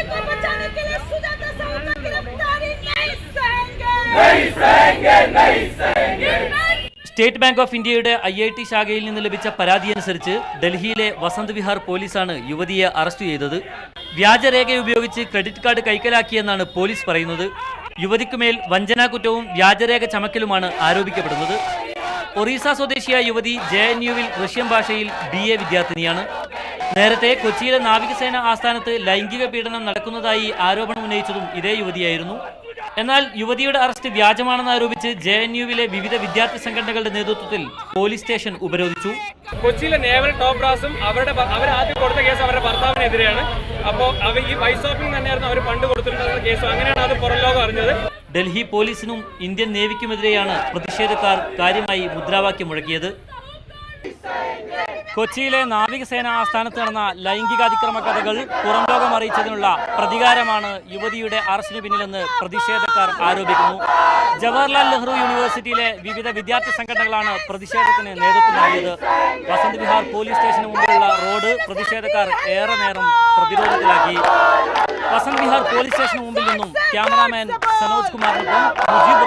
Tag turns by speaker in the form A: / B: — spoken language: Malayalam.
A: बेटी को बचाने के लिए सुजाता साहू का गिरफ्तारी नहीं सहेंगे नहीं सहेंगे नहीं सहेंगे
B: സ്റ്റേറ്റ് ബാങ്ക് ഓഫ് ഇന്ത്യയുടെ ഐ ഐ ടി ശാഖയിൽ നിന്ന് ലഭിച്ച പരാതിയനുസരിച്ച് ഡൽഹിയിലെ വസന്ത് വിഹാർ പോലീസാണ് യുവതിയെ അറസ്റ്റ് ചെയ്തത് വ്യാജരേഖ ഉപയോഗിച്ച് ക്രെഡിറ്റ് കാർഡ് കൈക്കലാക്കിയെന്നാണ് പോലീസ് പറയുന്നത് യുവതിക്കുമേൽ വഞ്ചനാ കുറ്റവും വ്യാജരേഖ ചമക്കലുമാണ് ആരോപിക്കപ്പെടുന്നത് ഒറീസ സ്വദേശിയായ യുവതി ജെ എൻ യുവിൽ റഷ്യൻ ഭാഷയിൽ ബി എ വിദ്യാർത്ഥിനിയാണ് നേരത്തെ കൊച്ചിയിലെ നാവികസേന ആസ്ഥാനത്ത് ലൈംഗിക പീഡനം നടക്കുന്നതായി ആരോപണം ഉന്നയിച്ചതും ഇതേ യുവതിയായിരുന്നു. എന്നാൽ യുവതിയുടെ അറസ്റ്റ് വ്യാജമാണെന്ന് ആരോപിച്ച് ജെ എൻ യുവിലെ വിവിധ വിദ്യാർത്ഥി സംഘടനകളുടെ നേതൃത്വത്തിൽ പോലീസ് സ്റ്റേഷൻ ഉപരോധിച്ചു.
C: കൊച്ചിയിലെ നേവൽ ടോപ്പ് ബ്രാസും അവരുടെ അവർ ആദ്യം കൊടുത്ത കേസ് അവരുടെ ഭർത്താവിനെതിരെയാണ്. അപ്പോൾ അവർ ഈ വൈസ് ഓഫിൽ തന്നെയായിരുന്നു അവർ പണ്ട് കൊടുത്തിട്ടുള്ള കേസ്. അങ്ങനെയാണ് അത് പുറം ലോകം അറിഞ്ഞത്.
B: ഡൽഹി പോലീസിനും ഇന്ത്യൻ നേവിക്കുമെതിരെയാണ് പ്രതിഷേധക്കാർ കാര്യമായി മുദ്രാവാക്യം മുഴക്കിയത്. കൊച്ചിയിലെ നാവികസേന ആസ്ഥാനത്ത് നടന്ന ലൈംഗികാതിക്രമ കഥകൾ പുറം ലോകം അറിയിച്ചതിനുള്ള പ്രതികാരമാണ് യുവതിയുടെ അറസ്റ്റിന് പിന്നിലെന്ന് പ്രതിഷേധക്കാർ ആരോപിക്കുന്നു. ജവഹർലാൽ നെഹ്റു യൂണിവേഴ്സിറ്റിയിലെ വിവിധ വിദ്യാർത്ഥി സംഘടനകളാണ് പ്രതിഷേധത്തിന് നേതൃത്വം നൽകിയത്. വസന്ത് വിഹാർ പോലീസ് സ്റ്റേഷന് മുമ്പിലുള്ള റോഡ് പ്രതിഷേധക്കാർ ഏറെ നേരം പ്രതിരോധത്തിലാക്കി. വസന്ത് വിഹാർ പോലീസ് സ്റ്റേഷന് മുമ്പിൽ നിന്നും ക്യാമറാമാൻ സനോജ് കുമാറിനൊപ്പം മുജീബ്